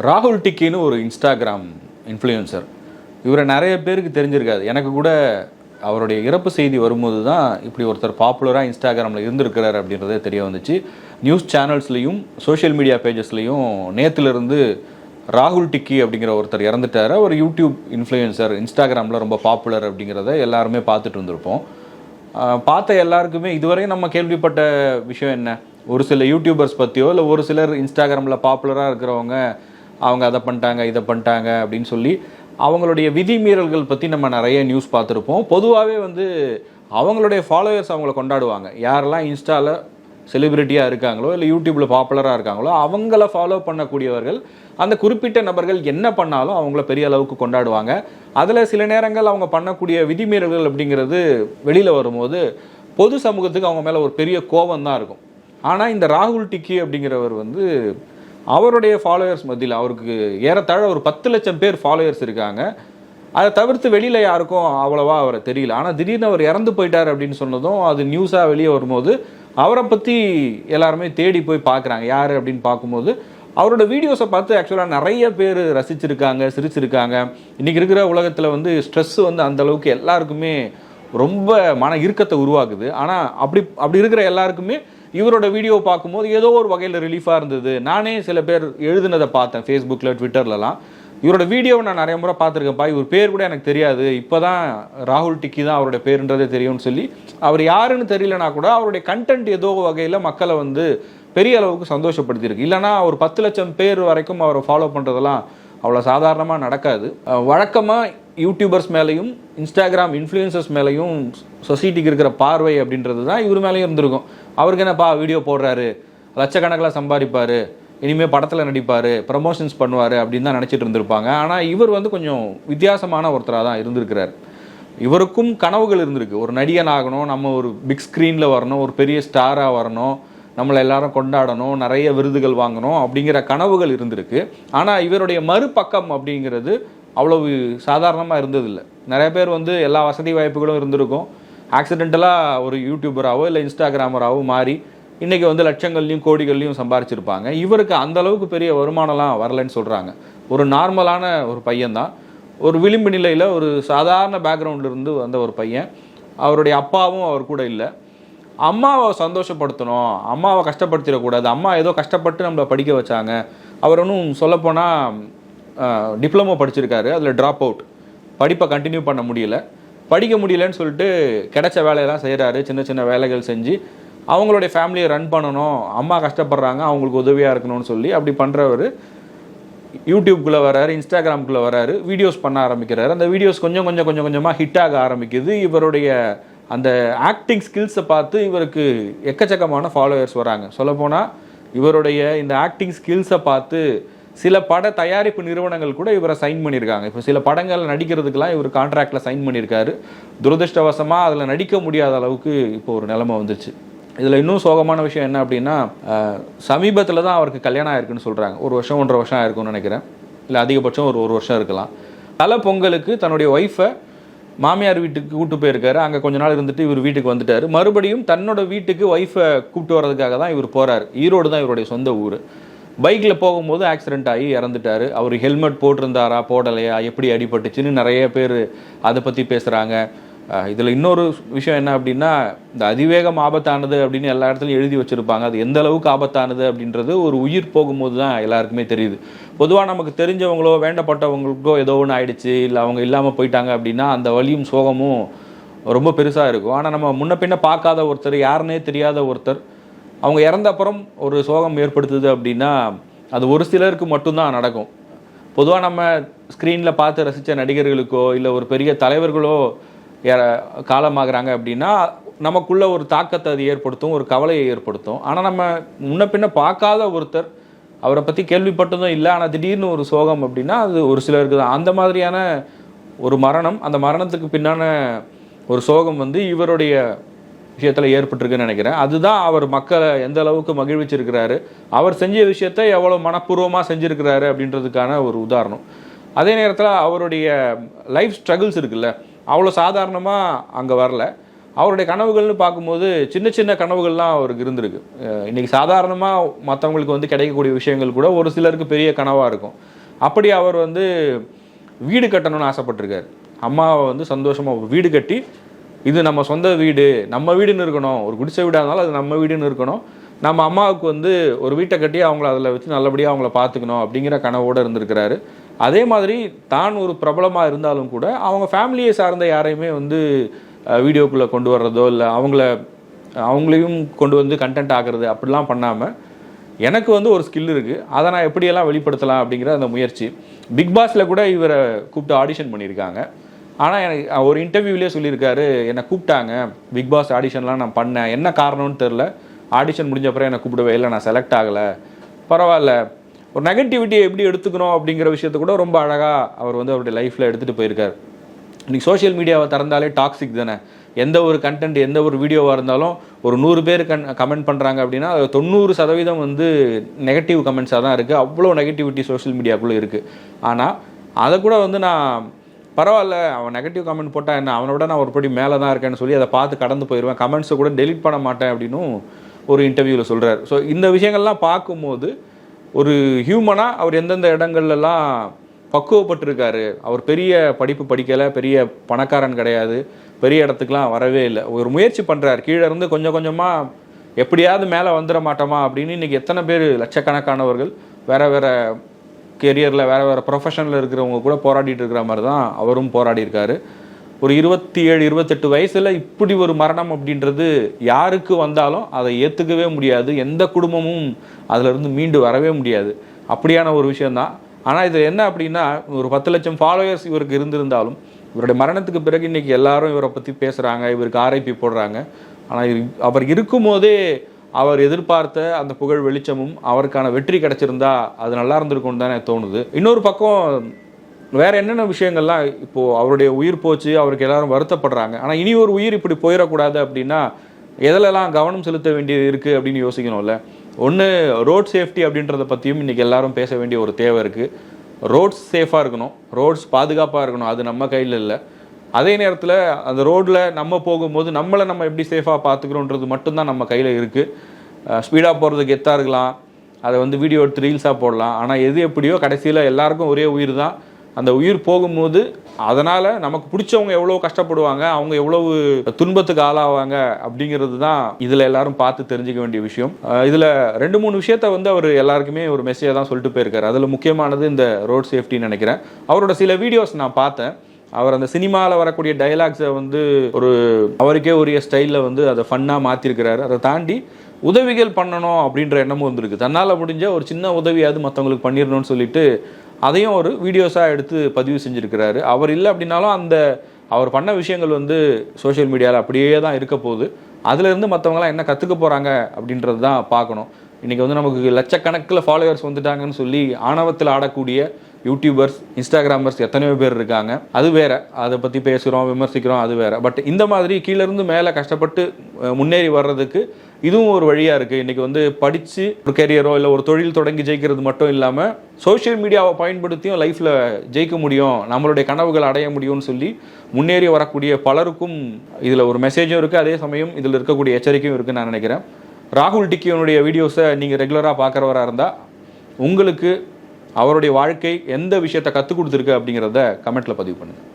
ராகுல் டிக்கின்னு ஒரு Instagram influencer இவரை நிறைய பேருக்கு தெரிஞ்சிருக்காது. எனக்கு கூட அவருடைய இறப்பு செய்தி வரும்போது தான் இப்படி ஒருத்தர் பாப்புலராக இன்ஸ்டாகிராமில் இருந்திருக்கிறார் அப்படின்றதே தெரிய வந்துச்சு. நியூஸ் சேனல்ஸ்லேயும் சோஷியல் மீடியா பேஜஸ்லேயும் நேற்றுலேருந்து ராகுல் டிக்கி அப்படிங்கிற ஒருத்தர் இறந்துட்டார். ஒரு யூடியூப் இன்ஃப்ளூயன்சர் இன்ஸ்டாகிராமில் ரொம்ப பாப்புலர் அப்படிங்கிறத எல்லாருமே பார்த்துட்டு இருந்திருப்போம். பார்த்த எல்லாருக்குமே இதுவரையும் நம்ம கேள்விப்பட்ட விஷயம் என்ன? ஒரு சில யூடியூபர்ஸ் பற்றியோ இல்லை ஒரு சிலர் இன்ஸ்டாகிராமில் பாப்புலராக இருக்கிறவங்க அவங்க அதை பண்ணிட்டாங்க இதை பண்ணிட்டாங்க அப்படின்னு சொல்லி அவங்களுடைய விதிமீறல்கள் பற்றி நம்ம நிறைய நியூஸ் பார்த்துருப்போம். பொதுவாகவே வந்து அவங்களுடைய ஃபாலோவர்ஸ் அவங்கள கொண்டாடுவாங்க. யாரெல்லாம் இன்ஸ்டாவில் செலிபிரிட்டியாக இருக்காங்களோ இல்லை யூடியூப்பில் பாப்புலராக இருக்காங்களோ அவங்கள ஃபாலோ பண்ணக்கூடியவர்கள் அந்த குறிப்பிட்ட நபர்கள் என்ன பண்ணாலும் அவங்கள பெரிய அளவுக்கு கொண்டாடுவாங்க. அதில் சில நேரங்கள் அவங்க பண்ணக்கூடிய விதிமீறல்கள் அப்படிங்கிறது வெளியில் வரும்போது பொது சமூகத்துக்கு அவங்க மேலே ஒரு பெரிய கோபம் தான் இருக்கும். ஆனால் இந்த ராகுல் டிக்கி அப்படிங்கிறவர் வந்து அவருடைய ஃபாலோவர்ஸ் மத்தியில் அவருக்கு ஏறத்தாழ ஒரு பத்து லட்சம் பேர் ஃபாலோயர்ஸ் இருக்காங்க. அதை தவிர்த்து வெளியில் யாருக்கும் அவ்வளவா அவரை தெரியல. ஆனால் திடீர்னு அவர் இறந்து போயிட்டார் அப்படின்னு சொன்னதும் அது நியூஸாக வெளியே வரும்போது அவரை பற்றி எல்லாருமே தேடி போய் பார்க்குறாங்க. யார் அப்படின்னு பார்க்கும்போது அவரோட வீடியோஸை பார்த்து ஆக்சுவலாக நிறைய பேர் ரசிச்சிருக்காங்க சிரிச்சிருக்காங்க. இன்றைக்கி இருக்கிற உலகத்தில் வந்து ஸ்ட்ரெஸ் வந்து அந்த அளவுக்கு எல்லாருக்குமே ரொம்ப மன இறுக்கத்தை உருவாக்குது. ஆனால் அப்படி அப்படி இருக்கிற எல்லாருக்குமே இவரோட வீடியோ பார்க்கும்போது ஏதோ ஒரு வகையில் ரிலீஃபாக இருந்தது. நானே சில பேர் எழுதுனதை பார்த்தேன் ஃபேஸ்புக்கில் ட்விட்டர்லலாம் இவரோட வீடியோவை நான் நிறைய முறை பார்த்துருக்கேன்ப்பா இவர் பேர் கூட எனக்கு தெரியாது. இப்போ தான் ராகுல் டிக்கி தான் அவருடைய பேருன்றதே தெரியும்னு சொல்லி அவர் யாருன்னு தெரியலனா கூட அவருடைய கண்டென்ட் ஏதோ வகையில் மக்களை வந்து பெரிய அளவுக்கு சந்தோஷப்படுத்தியிருக்கு. இல்லைனா ஒரு பத்து லட்சம் பேர் வரைக்கும் அவரை ஃபாலோ பண்ணுறதெல்லாம் அவ்வளோ சாதாரணமாக நடக்காது. வழக்கமாக யூடியூபர்ஸ் மேலேயும் இன்ஸ்டாகிராம் இன்ஃப்ளூயன்சர்ஸ் மேலேயும் சொசைட்டிக்கு இருக்கிற பார்வை அப்படின்றது தான் இவர் மேலேயும் இருந்திருக்கும். அவருக்கு என்னப்பா வீடியோ போடுறாரு? லட்சக்கணக்கில் சம்பாதிப்பார். இனிமேல் படத்தில் நடிப்பார். ப்ரமோஷன்ஸ் பண்ணுவார் அப்படின்னு தான் நினச்சிட்டு இருந்திருப்பாங்க. ஆனால் இவர் வந்து கொஞ்சம் வித்தியாசமான ஒருத்தராக தான் இருந்திருக்கிறார். இவருக்கும் கனவுகள் இருந்திருக்கு. ஒரு நடிகன் ஆகணும் நம்ம ஒரு பிக் ஸ்க்ரீனில் வரணும் ஒரு பெரிய ஸ்டாராக வரணும் நம்மளை எல்லாரும் கொண்டாடணும் நிறைய விருதுகள் வாங்கணும் அப்படிங்கிற கனவுகள் இருந்திருக்கு. ஆனால் இவருடைய மறுபக்கம் அப்படிங்கிறது அவ்வளவு சாதாரணமாக இருந்ததில்லை. நிறைய பேர் வந்து எல்லா வசதி வாய்ப்புகளும் இருந்திருக்கும். ஆக்சிடென்டலாக ஒரு யூடியூபராகவோ இல்லை இன்ஸ்டாகிராமராகவோ மாறி இன்றைக்கி வந்து லட்சங்கள்லையும் கோடிகள்லையும் சம்பாரிச்சிருப்பாங்க. இவருக்கு அந்த அளவுக்கு பெரிய வருமானம்லாம் வரலைன்னு சொல்கிறாங்க ஒரு நார்மலான ஒரு பையன்தான். ஒரு விளிம்பு நிலையில் ஒரு சாதாரண பேக்ரவுண்ட்லேருந்து வந்த ஒரு பையன். அவருடைய அப்பாவும் அவர் கூட இல்லை. அம்மாவை சந்தோஷப்படுத்தணும். அம்மாவை கஷ்டப்படுத்திடக்கூடாது. அம்மா ஏதோ கஷ்டப்பட்டு நம்மளை படிக்க வச்சாங்க. அவர் ஒன்றும் சொல்லப்போனால் டிப்ளமோ படிச்சிருக்காரு. அதில் ட்ராப் அவுட் படிப்பை கண்டினியூ பண்ண முடியல. படிக்க முடியலன்னு சொல்லிட்டு கிடைச்ச வேலையெல்லாம் செய்கிறாரு சின்ன சின்ன வேலைகள் செஞ்சு அவங்களுடைய ஃபேமிலியை ரன் பண்ணணும். அம்மா கஷ்டப்படுறாங்க. அவங்களுக்கு உதவியாக இருக்கணும்னு சொல்லி அப்படி பண்ணுறவர் யூடியூப்குள்ளே வராரு இன்ஸ்டாகிராம்குள்ளே வராரு வீடியோஸ் பண்ண ஆரம்பிக்கிறாரு. அந்த வீடியோஸ் கொஞ்சம் கொஞ்சம் கொஞ்சம் கொஞ்சமாக ஹிட் ஆக ஆரம்பிக்குது. இவருடைய அந்த ஆக்டிங் ஸ்கில்ஸை பார்த்து இவருக்கு எக்கச்சக்கமான ஃபாலோவர்ஸ் வராங்க. சொல்லப்போனால் இவருடைய இந்த ஆக்டிங் ஸ்கில்ஸை பார்த்து சில பட தயாரிப்பு நிறுவனங்கள் கூட இவரை சைன் பண்ணியிருக்காங்க. இப்போ சில படங்களில் நடிக்கிறதுக்கெல்லாம் இவர் கான்ட்ராக்டில் சைன் பண்ணியிருக்காரு. துரதிருஷ்டவசமாக அதில் நடிக்க முடியாத அளவுக்கு இப்போ ஒரு நிலைமை வந்துச்சு இதில் இன்னும் சோகமான விஷயம் என்ன அப்படின்னா சமீபத்தில் தான் அவருக்கு கல்யாணம் ஆயிருக்குன்னு சொல்கிறாங்க ஒரு வருஷம் ஒன்றரை வருஷம் ஆயிருக்கும்னு நினைக்கிறேன். இல்லை அதிகபட்சம் ஒரு ஒரு வருஷம் இருக்கலாம். தலை பொங்கலுக்கு தன்னுடைய ஒய்ஃபை மாமியார் வீட்டுக்கு கூப்பிட்டு போயிருக்காரு. அங்கே கொஞ்ச நாள் இருந்துட்டு இவர் வீட்டுக்கு வந்துட்டார். மறுபடியும் தன்னோட வீட்டுக்கு ஒய்ஃபை கூப்பிட்டு வர்றதுக்காக தான் இவர் போகிறார் ஈரோடு தான் இவருடைய சொந்த ஊர். பைக்கில் போகும்போது ஆக்சிடென்ட் ஆகி இறந்துட்டார். அவர் ஹெல்மெட் போட்டிருந்தாரா? போடலையா? எப்படி அடிபட்டுச்சுன்னு நிறைய பேர் அதை பற்றி பேசுகிறாங்க இதில் இன்னொரு விஷயம் என்ன அப்படின்னா இந்த அதிவேகம் ஆபத்தானது அப்படின்னு எல்லா இடத்துலையும் எழுதி வச்சுருப்பாங்க. அது எந்த அளவுக்கு ஆபத்தானது அப்படின்றது ஒரு உயிர் போகும்போது தான் எல்லாருக்குமே தெரியுது. பொதுவாக நமக்கு தெரிஞ்சவங்களோ வேண்டப்பட்டவங்களுக்கோ ஏதோ ஒன்று ஆயிடுச்சு இல்லை அவங்க இல்லாமல் போயிட்டாங்க அப்படின்னா அந்த வலியும் சோகமும் ரொம்ப பெருசாக இருக்கும். ஆனால் நம்ம முன்ன பின்ன பார்க்காத ஒருத்தர் யாருன்னே தெரியாத ஒருத்தர் அவங்க இறந்த அப்புறம் ஒரு சோகம் ஏற்படுத்துது அப்படின்னா அது ஒரு சிலருக்கு மட்டும்தான் நடக்கும். பொதுவாக நம்ம ஸ்க்ரீனில் பார்த்து ரசித்த நடிகர்களுக்கோ இல்லை ஒரு பெரிய தலைவர்களோ காலமாகறாங்க அப்படின்னா நமக்குள்ள ஒரு தாக்கத்தை அது ஏற்படுத்தும் ஒரு கவலையை ஏற்படுத்தும். ஆனால் நம்ம முன்ன பின்ன பார்க்காத ஒருத்தர் அவரை பற்றி கேள்விப்பட்டதும் இல்லை ஆனால் திடீர்னு ஒரு சோகம் அப்படின்னா அது ஒரு சிலருக்கு தான். அந்த மாதிரியான ஒரு மரணம் அந்த மரணத்துக்கு பின்னான ஒரு சோகம் வந்து இவருடைய விஷயத்தில் ஏற்பட்டிருக்குன்னு நினைக்கிறேன். அதுதான் அவர் மக்களை எந்த அளவுக்கு மகிழ்விச்சிருக்கிறாரு. அவர் செஞ்ச விஷயத்தை எவ்வளோ மனப்பூர்வமாக செஞ்சுருக்கிறாரு அப்படின்றதுக்கான ஒரு உதாரணம். அதே நேரத்தில் அவருடைய லைஃப் ஸ்ட்ரகிள்ஸ் இருக்குல்ல அவ்வளோ சாதாரணமாக அங்கே வரல. அவருடைய கனவுகள்னு பார்க்கும்போது சின்ன சின்ன கனவுகள்லாம் அவருக்கு இருந்திருக்கு. இன்றைக்கி சாதாரணமாக மற்றவங்களுக்கு வந்து கிடைக்கக்கூடிய விஷயங்கள் கூட ஒரு சிலருக்கு பெரிய கனவாக இருக்கும். அப்படி அவர் வந்து வீடு கட்டணும்னு ஆசைப்பட்டிருக்காரு. அம்மாவை வந்து சந்தோஷமாக வீடு கட்டி இது நம்ம சொந்த வீடு நம்ம வீடுன்னு இருக்கணும். ஒரு குடிசை வீடாக இருந்தாலும் அது நம்ம வீடுன்னு இருக்கணும். நம்ம அம்மாவுக்கு வந்து ஒரு வீட்டை கட்டி அவங்கள அதில் வச்சு நல்லபடியாக அவங்கள பார்த்துக்கணும் அப்படிங்கிற கனவோடு இருந்திருக்கிறாரு. அதே மாதிரி தான் ஒரு பிரபலமாக இருந்தாலும் கூட அவங்க ஃபேமிலியை சார்ந்த யாரையுமே வந்து வீடியோக்குள்ளே கொண்டு வர்றதோ இல்லை அவங்கள அவங்களையும் கொண்டு வந்து கண்டென்ட் ஆகிறது அப்படிலாம் பண்ணாமல் எனக்கு வந்து ஒரு ஸ்கில் இருக்குது அதை நான் எப்படியெல்லாம் வெளிப்படுத்தலாம் அப்படிங்கிற அந்த முயற்சி. பிக் பாஸில் கூட இவரை கூப்பிட்டு ஆடிஷன் பண்ணியிருக்காங்க. ஆனால் எனக்கு ஒரு இன்டர்வியூலேயே சொல்லியிருக்காரு என்னை கூப்பிட்டாங்க. பிக் பாஸ் ஆடிஷன்லாம் நான் பண்ணேன். என்ன காரணம்னு தெரில ஆடிஷன் முடிஞ்ச அப்புறம் என்னை கூப்பிடவே இல்லை நான் செலக்ட் ஆகலை. பரவாயில்ல. ஒரு நெகட்டிவிட்டியை எப்படி எடுத்துக்கணும் அப்படிங்கிற விஷயத்த கூட ரொம்ப அழகாக அவர் வந்து அவருடைய லைஃப்பில் எடுத்துகிட்டு போயிருக்கார். இன்றைக்கி சோஷியல் மீடியாவை திறந்தாலே டாக்ஸிக் தானே? எந்த ஒரு கண்டென்ட் எந்த ஒரு வீடியோவாக இருந்தாலும் ஒரு நூறு பேர் கன் கமெண்ட் பண்ணுறாங்க அப்படின்னா அது தொண்ணூறு சதவீதம் வந்து நெகட்டிவ் கமெண்ட்ஸாக தான் இருக்குது அவ்வளோ நெகட்டிவிட்டி சோஷியல் மீடியாக்குள்ளே இருக்குது ஆனால் அதை கூட வந்து நான் பரவாயில்ல அவன் நெகட்டிவ் கமெண்ட் போட்டால் என்ன? அவனை விட நான் ஒரு படி மேலே தான் இருக்கேன்னு சொல்லி அதை பார்த்து கடந்து போயிடுவேன் கமெண்ட்ஸை கூட டெலிட் பண்ண மாட்டேன் அப்படின்னும் ஒரு இன்டர்வியூவில் சொல்கிறார் ஸோ இந்த விஷயங்கள்லாம் பார்க்கும்போது ஒரு ஹியூமனாக அவர் எந்தெந்த இடங்கள்லாம் பக்குவப்பட்டிருக்காரு. அவர் பெரிய படிப்பு படிக்கலை பெரிய பணக்காரன் கிடையாது பெரிய இடத்துக்குலாம் வரவே இல்லை. ஒரு முயற்சி பண்ணுறார் கீழே இருந்து கொஞ்சம் கொஞ்சமாக எப்படியாவது மேலே வந்துட மாட்டோமா அப்படின்னு இன்றைக்கி எத்தனை பேர்? லட்சக்கணக்கானவர்கள் வேறு வேறு கெரியரில் வேறு வேறு ப்ரொஃபஷனில் இருக்கிறவங்க கூட போராடிட்டு இருக்கிற மாதிரி தான் அவரும் போராடி இருக்காரு ஒரு இருபத்தி ஏழு இருபத்தெட்டு வயசில் இப்படி ஒரு மரணம் அப்படின்றது யாருக்கு வந்தாலும் அதை ஏற்றுக்கவே முடியாது. எந்த குடும்பமும் அதிலிருந்து மீண்டு வரவே முடியாது. அப்படியான ஒரு விஷயந்தான் ஆனால் இதில் என்ன அப்படின்னா ஒரு பத்து லட்சம் ஃபாலோயர்ஸ் இவருக்கு இருந்திருந்தாலும் இவருடைய மரணத்துக்கு பிறகு இன்னைக்கு எல்லாரும் இவரை பற்றி பேசுகிறாங்க இவருக்கு ஆர்ஐபி போடுறாங்க. ஆனால் அவர் இருக்கும்போதே அவர் எதிர்பார்த்த அந்த புகழ் வெளிச்சமும் அவருக்கான வெற்றி கிடைச்சிருந்தா அது நல்லா இருந்திருக்கும்னு தானே தோணுது. இன்னொரு பக்கம் வேற என்னென்ன விஷயங்கள்லாம் இப்போது அவருடைய உயிர் போச்சு அவருக்கு எல்லாரும் வருத்தப்படுறாங்க. ஆனால் இனி ஒரு உயிர் இப்படி போயிடக்கூடாது அப்படின்னா எதிலெல்லாம் கவனம் செலுத்த வேண்டியது இருக்குது அப்படின்னு யோசிக்கணும்ல? ஒன்று ரோட் சேஃப்டி அப்படின்றத பற்றியும் இன்னைக்கு எல்லாரும் பேச வேண்டிய ஒரு தேவை இருக்குது ரோட்ஸ் சேஃபாக இருக்கணும். ரோட்ஸ் பாதுகாப்பாக இருக்கணும். அது நம்ம கையில் இல்லை. அதே நேரத்தில் அந்த ரோட்டில் நம்ம போகும்போது நம்மளை நம்ம எப்படி சேஃபாக பார்த்துக்கிறோன்றது மட்டும்தான் நம்ம கையில் இருக்குது ஸ்பீடாக போகிறது கெத்தாக இருக்கலாம். அதை வந்து வீடியோ எடுத்து ரீல்ஸாக போடலாம். ஆனால் எது எப்படியோ கடைசியில் எல்லாருக்கும் ஒரே உயிர் தான். அந்த உயிர் போகும்போது அதனால் நமக்கு பிடிச்சவங்க எவ்வளோ கஷ்டப்படுவாங்க அவங்க எவ்வளவு துன்பத்துக்கு ஆளாவாங்க அப்படிங்கிறது தான் இதில் எல்லாரும் பார்த்து தெரிஞ்சுக்க வேண்டிய விஷயம். இதில் ரெண்டு மூணு விஷயத்த வந்து அவர் எல்லாருக்குமே ஒரு மெசேஜாக தான் சொல்லிட்டு போயிருக்காரு. அதில் முக்கியமானது இந்த ரோட் சேஃப்டின்னு நினைக்கிறேன். அவரோட சில வீடியோஸ் நான் பார்த்தேன். அவர் அந்த சினிமாவில் வரக்கூடிய டைலாக்ஸை வந்து ஒரு அவருக்கே உரிய ஸ்டைலில் வந்து அதை ஃபன்னாக மாற்றிருக்கிறாரு அதை தாண்டி உதவிகள் பண்ணணும் அப்படின்ற எண்ணமும் வந்திருக்கு. தன்னால் முடிஞ்ச ஒரு சின்ன உதவியாவது மற்றவங்களுக்கு பண்ணிடணும்னு சொல்லிட்டு அதையும் ஒரு வீடியோஸாக எடுத்து பதிவு செஞ்சுருக்கிறாரு. அவர் இல்லை அப்படின்னாலும் அந்த அவர் பண்ண விஷயங்கள் வந்து சோஷியல் மீடியாவில் அப்படியே தான் இருக்க போகுது. அதுலேருந்து மற்றவங்களாம் என்ன கற்றுக்க போகிறாங்க அப்படின்றது தான் பார்க்கணும். இன்றைக்கி வந்து நமக்கு லட்சக்கணக்கில் ஃபாலோவர்ஸ் வந்துட்டாங்கன்னு சொல்லி ஆணவத்தில் ஆடக்கூடிய யூடியூபர்ஸ் இன்ஸ்டாகிராமர்ஸ் எத்தனையோ பேர் இருக்காங்க. அது வேற. அதை பற்றி பேசுகிறோம் விமர்சிக்கிறோம் அது வேற. பட் இந்த மாதிரி கீழேருந்து மேலே கஷ்டப்பட்டு முன்னேறி வர்றதுக்கு இதுவும் ஒரு வழியாக இருக்குது இன்றைக்கி வந்து படித்து ஒரு கெரியரோ இல்லை ஒரு தொழில் தொடங்கி ஜெயிக்கிறது மட்டும் இல்லாமல் சோஷியல் மீடியாவை பயன்படுத்தியும் லைஃப்பில் ஜெயிக்க முடியும். நம்மளுடைய கனவுகள் அடைய முடியும்னு சொல்லி முன்னேறி வரக்கூடிய பலருக்கும் இதில் ஒரு மெசேஜும் இருக்குது அதே சமயம் இதில் இருக்கக்கூடிய எச்சரிக்கையும் இருக்குதுன்னு நான் நினைக்கிறேன். ராகுல் டிக்கியனுடைய வீடியோஸை நீங்கள் ரெகுலராக பார்க்குறவராக இருந்தால் உங்களுக்கு அவருடைய வாழ்க்கை எந்த விஷயத்தை கற்றுக் கொடுத்துருக்கு அப்படிங்கிறத கமெண்ட்டில் பதிவு பண்ணுங்கள்